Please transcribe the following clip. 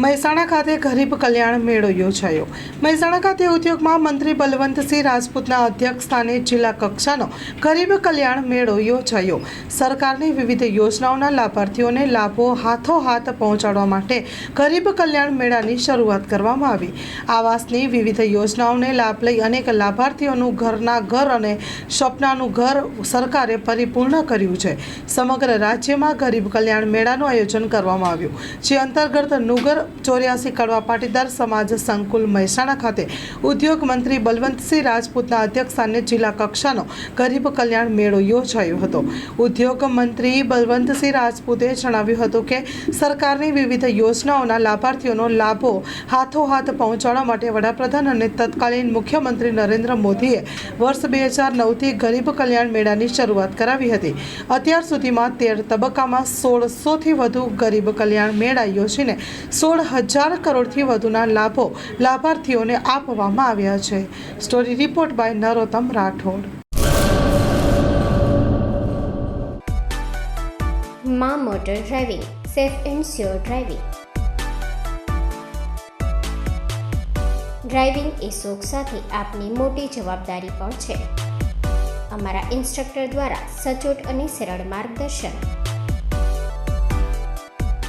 મહેસાણા ખાતે ગરીબ કલ્યાણ મેળો યોજાયો. મહેસાણા ખાતે ઉદ્યોગમાં મંત્રી બલવંતસિંહ રાજપૂતના અધ્યક્ષ સ્થાને જિલ્લા કક્ષાનો ગરીબ કલ્યાણ મેળો યોજાયો. સરકારની વિવિધ યોજનાઓના લાભાર્થીઓને લાભો હાથોહાથ પહોંચાડવા માટે ગરીબ કલ્યાણ મેળાની શરૂઆત કરવામાં આવી. આવાસની વિવિધ યોજનાઓને લાભ લઈ અનેક લાભાર્થીઓનું ઘરના ઘર અને સપનાનું ઘર સરકારે પરિપૂર્ણ કર્યું છે. સમગ્ર રાજ્યમાં ગરીબ કલ્યાણ મેળાનું આયોજન કરવામાં આવ્યું, જે અંતર્ગત નુગર ચોર્યાસી કડવા પાટીદાર સમાજ સંકુલ મહેસાણા ખાતે ઉદ્યોગ મંત્રી બલવંતસિંહ રાજપૂતના અધ્યક્ષસ્થાને જિલ્લા કક્ષાનો ગરીબ કલ્યાણ મેળો યોજાયો હતો. ઉદ્યોગ મંત્રી બલવંતસિંહ રાજપૂતે જણાવ્યું હતું કે, સરકારની વિવિધ યોજનાઓના લાભાર્થીઓનો લાભો હાથોહાથ પહોંચાડવા માટે વડાપ્રધાન અને તત્કાલીન મુખ્યમંત્રી નરેન્દ્ર મોદીએ વર્ષ બે હજાર નવથી ગરીબ કલ્યાણ મેળાની શરૂઆત કરાવી હતી. અત્યાર સુધીમાં તેર તબક્કામાં સોળસોથી વધુ ગરીબ કલ્યાણ મેળા યોજીને સોળ હજાર કરોડથી વધુના લાભો લાભાર્થીઓને આપવામાં આવ્યા છે. Story report by Narottam Rathod. મા motor driving, safe and sure driving. Driving એ શોખ સાથે આપની મોટી જવાબદારી પણ છે. અમારા ઇન્સ્ટ્રક્ટર દ્વારા સચોટ અને સરળ માર્ગદર્શન.